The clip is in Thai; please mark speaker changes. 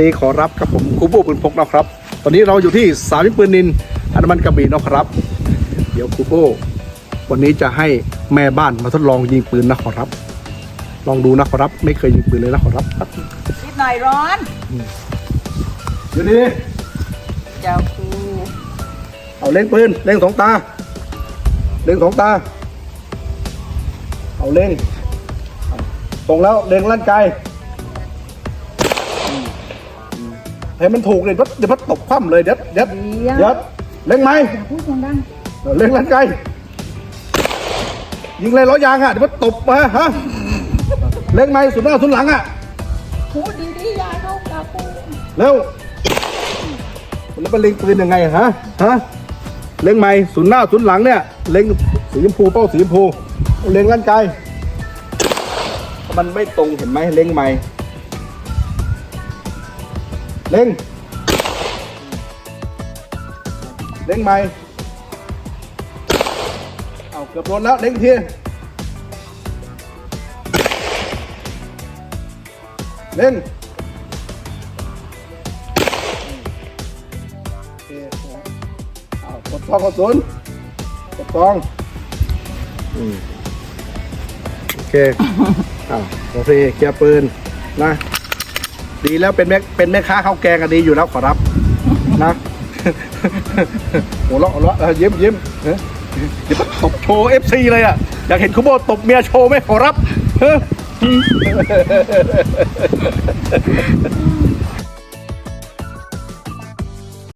Speaker 1: ดีขอรับครับผมครูโบ้ปืนพกนะครับ ตอนนี้เราอยู่ที่สามยิงปืนนินอันมันกระบี่นะครับ เดี๋ยวครูโบ้วันนี้จะให้แม่บ้านมาทดลองยิงปืนนะขอรับ ลองดูนะขอรับ ไม่เคยยิงปืนเลยนะขอรับ
Speaker 2: นิดหน่อยร้อน
Speaker 1: อยู่นี่
Speaker 2: เจ้าครู
Speaker 1: เอาเล็งปืนเล็งสองตา เล็งสองตา เอาเล็งตรงแล้วเล็งลั่นไกล อืมให้มันถูกเลยเดี๋ยวเดี๋ยวพัดตบคว่ำเลยเดี๋ยวเดี๋ยว
Speaker 2: เดี๋ยว
Speaker 1: เดี๋ยวเล็งไหม
Speaker 2: อย่าพูดเสียงดัง
Speaker 1: เล็งลั่นไกลยิงเลยล้อยางอะเดี๋ยวมันตบมาฮะเล็งไหมสุดหน้าสุดหลังอะ
Speaker 2: พูดดีๆอย่าเข้ากับพู
Speaker 1: เร็วแล้วมันเล็งปืนยังไงฮะฮะเล็งไหมสุดหน้าสุดหลังเนี่ยเล็งสีชมพูเป้าสีชมพูเล็งลั่นไกลมันไม่ตรงเห็นไหมเล็งไหม เล็งเล็งไหมเอาเกือบโดนแล้วเล็งทีเล็งโอเอากดทองกดศูนย์กดทองอืมโอเคอ้าโอเคเคลียร์ปืน นะ ดีแล้วเป็นแม่เป็นแม่ค้าข้าวแกงก็ดีอยู่แล้วขอรับนะหัวเราะหัวเราะเออยิ้มยิ้มเฮ้ยเดี๋ยวตบโชว์เอฟซีเลยอะอยากเห็นคุณโบตบเมียโชว์ไหมขอรับเฮ้อ